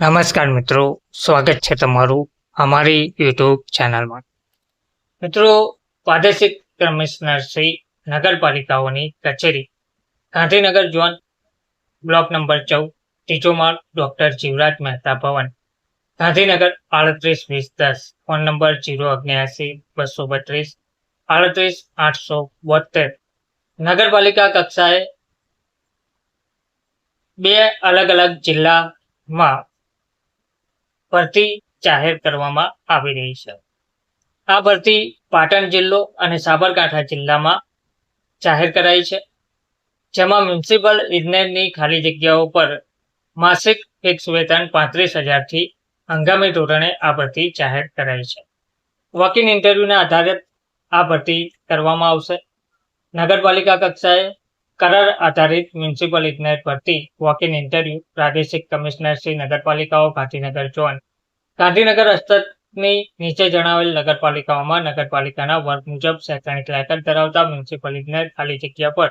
નમસ્કાર મિત્રો, સ્વાગત છે તમારું અમારી યુટ્યુબ ચેનલમાં મિત્રો, પ્રાદેશિક કમિશનર શ્રી નગરપાલિકાઓની કચેરી, ગાંધીનગર ઝોન, બ્લોક નંબર ચૌદ, ત્રીજો માળ, ડોક્ટર જીવરાજ મહેતા ભવન. ગાંધીનગર આડત્રીસ વીસ દસ, ફોન નંબર જીરો અગ્યાસી, બસો બત્રીસ, આડત્રીસ આઠસો બોતેર નગરપાલિકા કક્ષાએ બે અલગ અલગ જિલ્લામાં ભરતી જાહેર કરવામાં આવી રહી છે. આ ભરતી પાટણ જિલ્લો અને સાબરકાંઠા જિલ્લામાં જાહેર કરાઈ છે. જેમાં મ્યુનિસિપલ ઇજનેરની ખાલી જગ્યાઓ પર માસિક ફિક્સ વેતન પાંત્રીસ હજારથી હંગામી ધોરણે આ ભરતી જાહેર કરાઈ છે. વકીલ ઇન્ટરવ્યૂના આધારે આ ભરતી કરવામાં આવશે. નગરપાલિકા કક્ષાએ કરાર આધારિત મ્યુનિસિપલ ઇજનેર ભરતી વોક ઇન ઇન્ટરવ્યુ પ્રાદેશિક કમિશનર શ્રી નગરપાલિકાઓ, ગાંધીનગર ઝોન. ગાંધીનગર હસ્તકની નીચે જણાવેલ નગરપાલિકાઓમાં નગરપાલિકાના વર્ગ મુજબ શૈક્ષણિક લાયકાત ધરાવતા મ્યુનિસિપલ ઇજનેર ખાલી જગ્યા પર.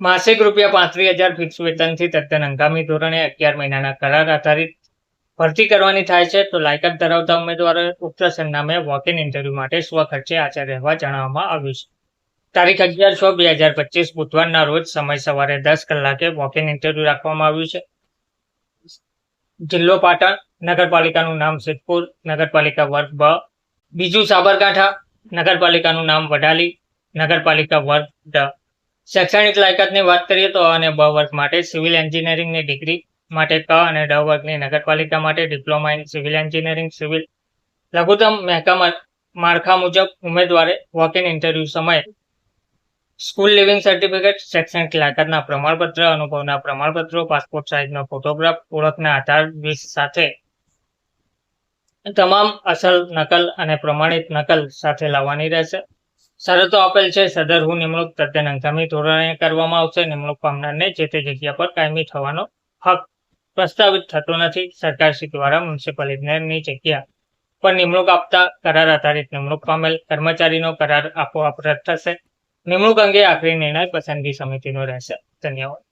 માસિક રૂપિયા પાંત્રીસ હજાર ફિક્સ વેતનથી તદ્દન હંગામી ધોરણે અગિયાર મહિનાના કરાર આધારિત ભરતી કરવાની થાય છે. તો લાયકાત ધરાવતા ઉમેદવારો ઉક્ત સરનામે વોક ઇન ઇન્ટરવ્યુ માટે સ્વખર્ચે હાજર રહેવા જણાવવામાં આવ્યું છે. તારીખ અગિયાર છ બે હજાર પચીસ બુધવારના રોજ સમય સવારે દસ કલાકે વોકિંગ ઇન્ટરવ્યુ રાખવામાં આવ્યું છે. જિલ્લો પાટણ, નગરપાલિકાનું નામ સિદ્ધપુર, નગરપાલિકા વર્ગ બ. બીજું સાબરકાંઠા, નગરપાલિકાનું નામ વડાલી, નગરપાલિકા વર્ગ ડ. શૈક્ષણિક લાયકાતની વાત કરીએ તો અને બ વર્ગ માટે સિવિલ એન્જિનિયરિંગની ડિગ્રી માટે ક અને ડ વર્ગની નગરપાલિકા માટે diploma in civil engineering civil. લઘુત્તમ મહેકમા માળખા મુજબ ઉમેદવારે વોક ઇન ઇન્ટરવ્યુ સમયે સ્કૂલ લિવિંગ સર્ટિફિકેટ શૈક્ષણિક લાયકાતના પ્રમાણપત્ર, અનુભવના પ્રમાણપત્રો પાસપોર્ટ સાઇઝનો ફોટોગ્રાફ ઓળખના આધાર વીસ સાથે તમામ અસલ, નકલ અને પ્રમાણિત નકલ સાથે લાવવાની રહેશે. શરતો આપેલ છે સદરહુ નિમણૂક તદ્દન હંગામી ધોરણે કરવામાં આવશે. નિમણૂક પામનારને જે તે જગ્યા પર કાયમી થવાનો હક પ્રસ્તાવિત થતો નથી. સરકારશ્રી દ્વારા મ્યુનિસિપાલિટીની જગ્યા પર નિમણૂક આપતા કરાર આધારિત નિમણૂક પામેલ કર્મચારીનો કરાર આપોઆપ રદ થશે. નિમણૂક અંગે આખરી નિર્ણય પસંદગી સમિતિનો રહેશે. ધન્યવાદ.